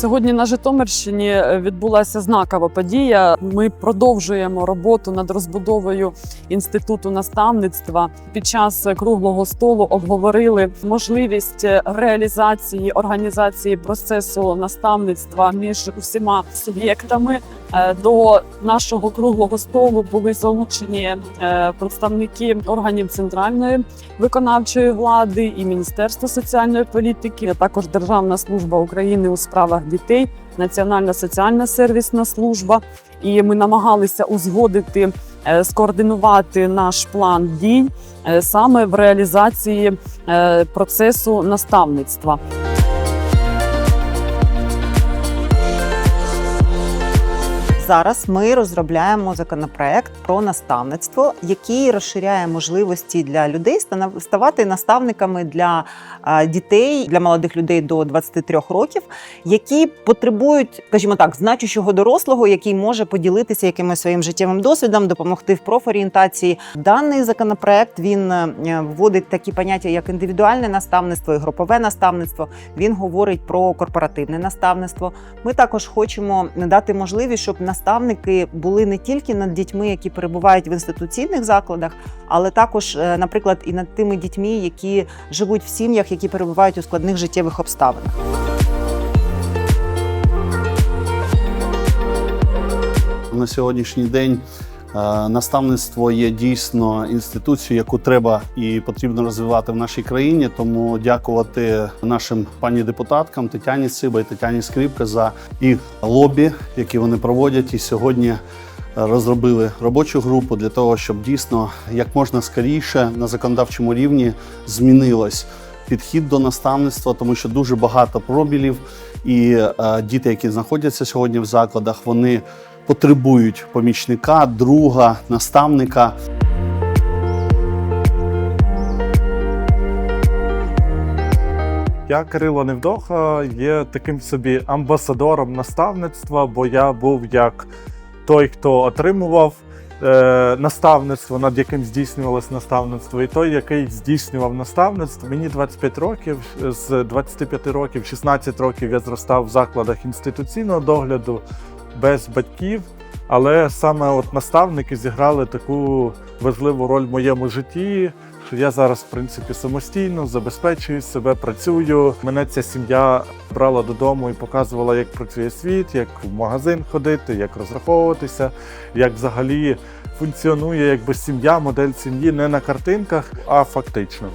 Сьогодні на Житомирщині е, відбулася знакова подія. Ми продовжуємо роботу над розбудовою інституту наставництва. Під час круглого столу обговорили можливість реалізації організації процесу наставництва між усіма суб'єктами. Е, До нашого круглого столу були залучені е, представники органів центральної виконавчої влади і Міністерства соціальної політики, а також Державна служба України у справах дітей, Національна соціальна сервісна служба. І ми намагалися узгодити, е, скоординувати наш план дій е, саме в реалізації е, процесу наставництва. Зараз ми розробляємо законопроект про наставництво, який розширяє можливості для людей ставати наставниками для дітей, для молодих людей до 23 років, які потребують, скажімо так, значущого дорослого, який може поділитися якимось своїм життєвим досвідом, допомогти в профорієнтації. Даний законопроект він е, вводить такі поняття, як індивідуальне наставництво і групове наставництво. Він говорить про корпоративне наставництво. Ми також хочемо надати можливість, щоб наставники були не тільки над дітьми, які перебувають в інституційних закладах, але також, е, наприклад, і над тими дітьми, які живуть в сім'ях, які перебувають у складних життєвих обставинах. На сьогоднішній день наставництво є дійсно інституцією, яку треба і потрібно розвивати в нашій країні. Тому дякувати нашим пані депутаткам Тетяні Циба і Тетяні Скрипка за їх лобі, які вони проводять. І сьогодні е, розробили робочу групу для того, щоб дійсно як можна скоріше на законодавчому рівні змінилось підхід до наставництва, тому що дуже багато пробілів, і е, діти, які знаходяться сьогодні в закладах, вони потребують помічника, друга, наставника. Я Кирило Невдоха є таким собі амбасадором наставництва, бо я був як той, хто отримував наставництво, над яким здійснювалось наставництво, і той, який здійснював наставництво. Мені 25 років. З 25 років, 16 років я зростав в закладах інституційного догляду без батьків. Але саме от наставники зіграли таку важливу роль в моєму житті, що я зараз, в принципі, самостійно забезпечую себе, працюю. Мене ця сім'я брала додому і показувала, як працює світ, як в магазин ходити, як розраховуватися, як взагалі функціонує якби сім'я, модель сім'ї не на картинках, а фактично.